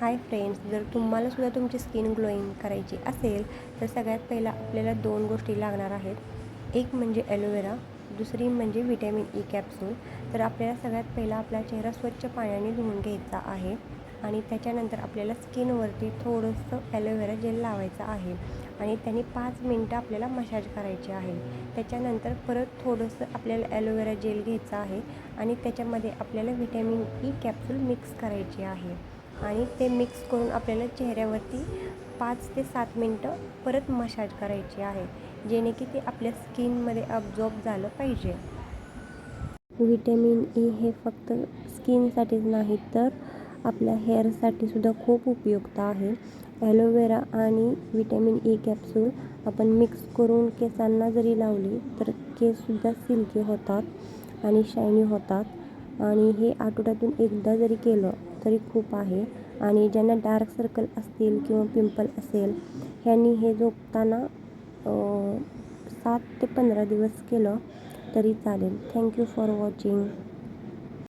Hi friends जर तुम्हालासुद्धा तुमची skin glowing करायची असेल तर सगळ्यात पहिला आपल्याला दोन गोष्टी लागणार आहेत. एक म्हणजे ॲलोवेरा दुसरी म्हणजे विटॅमिन ई कॅप्सूल तर आपल्याला सगळ्यात पहिला आपला चेहरा स्वच्छ पाण्याने धुवून घ्यायचा आहे आणि त्याच्यानंतर आपल्याला स्किनवरती थोडंसं ॲलोवेरा जेल लावायचं आहे आणि त्याने पाच मिनटं आपल्याला मसाज करायची आहे. त्याच्यानंतर परत थोडंसं आपल्याला ॲलोवेरा जेल घ्यायचं आहे आणि त्याच्यामध्ये आपल्याला व्हिटॅमिन ई कॅप्सूल मिक्स करायची आहे. आणि ते मिक्स करून आपल्याला चेहऱ्यावरती पाच ते सात मिनटं परत मसाज करायची आहे जेणे की ते आपल्या स्किनमध्ये अब्झॉर्ब झालं पाहिजे. व्हिटॅमिन ई e हे फक्त स्किनसाठीच नाही तर आपल्या हेअरसाठी सुद्धा खूप उपयुक्त आहे. ॲलोवेरा आणि व्हिटॅमिन ई कॅप्सूल आपण मिक्स करून केसांना जरी लावली तर केससुद्धा सिल्की होतात आणि शायनी होतात. आणि हे आठवड्यातून एकदा जरी केलं तरी खूप आहे. आणि ज्यांना डार्क सर्कल असतील किंवा पिंपल असेल ह्यांनी हे झोपताना सात ते पंधरा दिवस केलं तरी चालेल. Thank you for watching.